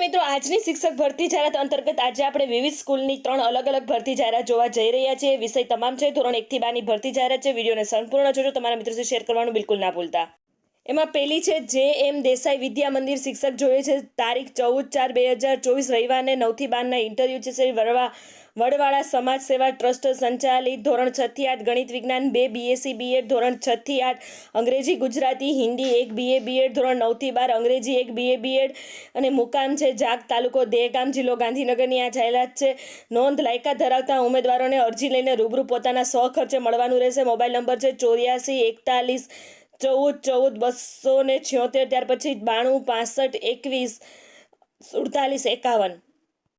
મિત્રો, આજની શિક્ષક ભરતી જાહેરાત અંતર્ગત આજે આપણે વિવિધ સ્કૂલની ત્રણ અલગ અલગ ભરતી જાહેરાત જોવા જઈ રહ્યા છીએ. વિષય તમામ છે. ધોરણ એકથી બારની ભરતી જાહેરાત છે. વિડીયોને સંપૂર્ણ જોજો. તમારા મિત્રો શેર કરવાનું બિલકુલ ના ભૂલતા. એમાં પહેલી છે જે એમ દેસાઈ વિદ્યા મંદિર શિક્ષક જોઈએ છે. તારીખ ચૌદ ચાર બે હજાર ચોવીસ રવિવારને નવથી બારના ઇન્ટરવ્યૂ છે. શ્રી વડવા, વડવાળા સમાજ સેવા ટ્રસ્ટ સંચાલિત ધોરણ છ થી આઠ ગણિત વિજ્ઞાન, બે બીએસસી બીએડ ધોરણ છ આઠ અંગ્રેજી, ગુજરાતી, હિન્દી, એક બીએ બીએડ ધોરણ નવથી બાર અંગ્રેજી, એક બીએ બીએડ અને મુકામ છે જાગ તાલુકો દેહગામ જિલ્લો ગાંધીનગરની આ જાહેરાત છે. નોંધ લાયકાત ધરાવતા ઉમેદવારોને અરજી લઈને રૂબરૂ પોતાના સ્વખર્ચે મળવાનું રહેશે. મોબાઈલ નંબર છે ચોર્યાસી એકતાલીસ ચૌદ ચૌદ બસો ને છોતેર ત્યાર પછી બાણું પાસઠ એકવીસ સુડતાલીસ એકાવન.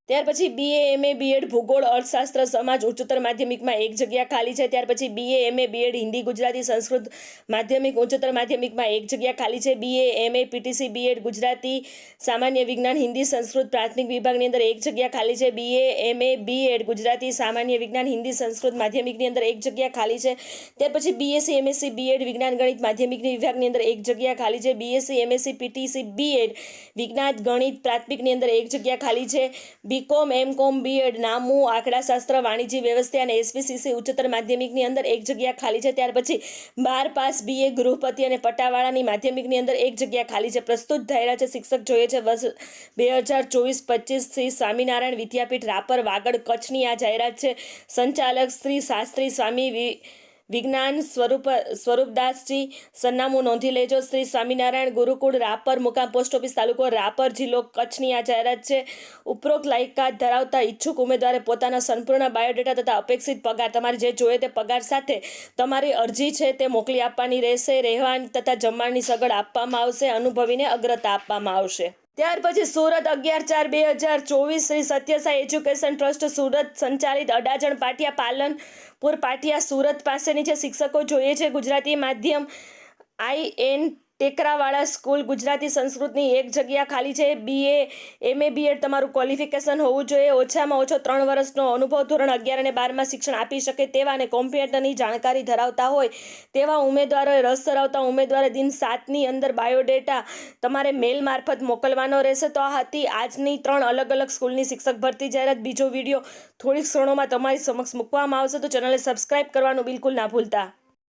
ત્યાર પછી બીએ એમએ બીએડ ભૂગોળ, અર્થશાસ્ત્ર, સમાજ, ઉચ્ચતર માધ્યમિકમાં એક જગ્યા ખાલી છે. ત્યાર પછી BA MA BEd Hindi, Gujarati, Sanskrit માધ્યમિક, ઉચ્ચતર માધ્યમિકમાં એક જગ્યા ખાલી છે. BA MA PTC BEd Gujarati, સામાન્ય વિજ્ઞાન, હિન્દી, સંસ્કૃત, પ્રાથમિક વિભાગની અંદર એક જગ્યા ખાલી છે. બીએ એમએ બીએડ ગુજરાતી, સામાન્ય વિજ્ઞાન, હિન્દી, સંસ્કૃત માધ્યમિકની અંદર એક જગ્યા ખાલી છે. ત્યાર પછી બીએસસી એમએસસી બીએડ વિજ્ઞાન, ગણિત માધ્યમિકની વિભાગની અંદર એક જગ્યા ખાલી છે. બીએસસી એમએસસી પીટીસી બીએડ વિજ્ઞાન, ગણિત પ્રાથમિકની અંદર એક જગ્યા ખાલી છે. B Com M Com B Ed નામું આંકડાશાસ્ત્ર, વાણિજ્ય વ્યવસ્થા અને એસવીસીસી ઉચ્ચતર માધ્યમિકની અંદર એક જગ્યા ખાલી છે. ત્યાર પછી બાર પાસ બીએ ગૃહપતિ અને પટાવાળાની માધ્યમિકની અંદર એક જગ્યા ખાલી છે. પ્રસ્તુત ધાયરા છે. શિક્ષક જોઈએ છે. વર્ષ બે હજાર ચોવીસ પચીસ શ્રી સ્વામિનારાયણ વિદ્યાપીઠ રાપર વાગડ કચ્છની આ જાહેરાત છે. સંચાલક શ્રી શાસ્ત્રી સ્વામી વિ વિજ્ઞાન સ્વરૂપ સ્વરૂપદાસજી સરનામું નોંધી લેજો. શ્રી સ્વામિનારાયણ ગુરુકુળ રાપર મુકામ પોસ્ટ ઓફિસ તાલુકો રાપર જિલ્લો કચ્છની આ જાહેરાત છે. ઉપરોક્ત લાયકાત ધરાવતા ઈચ્છુક ઉમેદવારે પોતાના સંપૂર્ણ બાયોડેટા તથા અપેક્ષિત પગાર, તમારે જે જોઈએ તે પગાર સાથે તમારી અરજી છે તે મોકલી આપવાની રહેશે. રહેવાની તથા જમવાની સગવડ આપવામાં આવશે, અનુભવીને અગ્રતા આપવામાં આવશે. ત્યાર પછી સુરત અગિયાર ચાર બે હજાર ચોવીસ શ્રી સત્યસાઈ એજ્યુકેશન ટ્રસ્ટ સુરત સંચાલિત અડાજણ પાટિયા પાલનપુર પાટિયા સુરત પાસેની જે શિક્ષકો જોઈએ છે ગુજરાતી માધ્યમ I N Tekrawala school Gujarati સંસ્કૃતની એક જગ્યા ખાલી છે. બીએ એમએ બીએડ તમારું ક્વોલિફિકેશન હોવું જોઈએ. ઓછામાં ઓછો ત્રણ વર્ષનો અનુભવ ધોરણ અગિયાર અને બારમાં શિક્ષણ આપી શકે તેવા અને કોમ્પ્યુટરની જાણકારી ધરાવતા હોય તેવા ઉમેદવારોએ રસ ધરાવતા ઉમેદવારે દિન સાતની અંદર બાયોડેટા તમારે મેલ મારફત મોકલવાનો રહેશે. તો આ હતી આજની ત્રણ અલગ અલગ સ્કૂલની શિક્ષક ભરતી જાહેરાત. બીજો વીડિયો થોડીક ક્ષણોમાં તમારી સમક્ષ મૂકવામાં આવશે. તો ચેનલને સબસ્ક્રાઇબ કરવાનું બિલકુલ ના ભૂલતા.